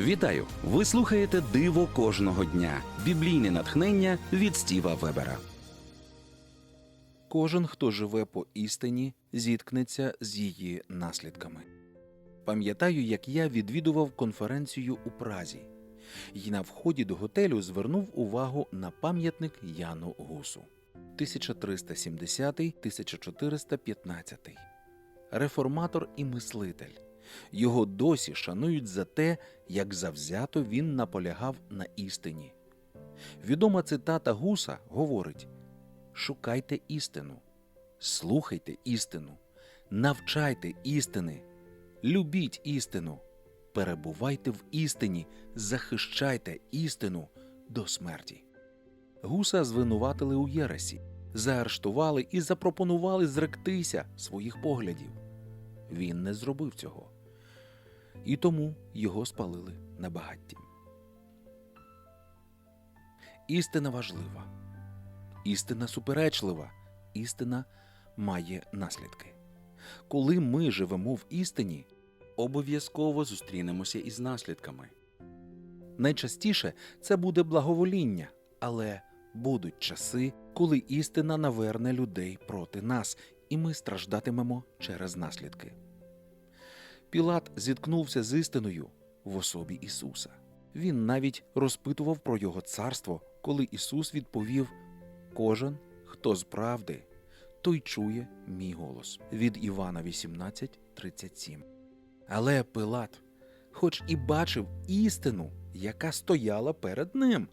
Вітаю! Ви слухаєте Диво кожного дня. Біблійне натхнення від Стіва Вебера. Кожен, хто живе по істині, зіткнеться з її наслідками. Пам'ятаю, як я відвідував конференцію у Празі, і на вході до готелю звернув увагу на пам'ятник Яну Гусу 1370-1415. Реформатор і мислитель. Його досі шанують за те, як завзято він наполягав на істині. Відома цитата Гуса говорить: Шукайте істину, слухайте істину, навчайте істини, любіть істину, перебувайте в істині, захищайте істину до смерті. Гуса звинуватили у Єресі, заарештували і запропонували зректися своїх поглядів. Він не зробив цього. І тому його спалили на багатті. Істина важлива. Істина суперечлива, істина має наслідки. Коли ми живемо в істині, Обов'язково зустрінемося із наслідками. найчастіше це буде благовоління, але будуть часи, коли істина наверне людей проти нас, і ми страждатимемо через наслідки. Пілат зіткнувся з істиною в особі Ісуса. Він навіть розпитував про його царство, коли Ісус відповів: Кожен, хто з правди, той чує мій голос від Івана 18:37. Але Пилат, хоч і бачив істину, яка стояла перед ним,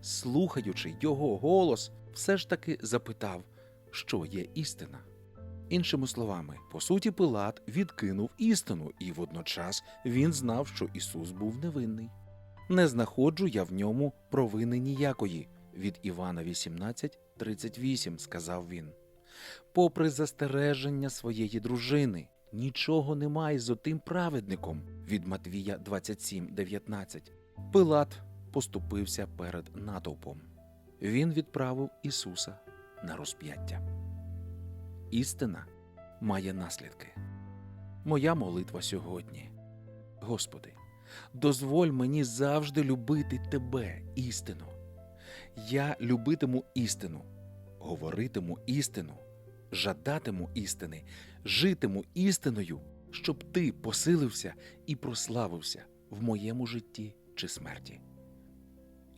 слухаючи його голос, все ж таки запитав, що є істина. Іншими словами, по суті, Пилат відкинув істину, і водночас він знав, що Ісус був невинний. Не знаходжу я в ньому провини ніякої. Від Івана 18:38 сказав він. Попри застереження своєї дружини, нічого немає з отим праведником від Матвія 27:19. Пилат поступився перед натовпом. Він відправив Ісуса на розп'яття. Істина має наслідки. Моя молитва сьогодні. Господи, дозволь мені завжди любити Тебе, істину. Я любитиму істину, говоритиму істину, жадатиму істини, житиму істиною, щоб ти посилився і прославився в моєму житті чи смерті.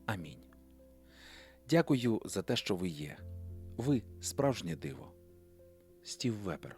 Амінь. Дякую за те, що ви є. Ви справжнє диво. Стів Вебер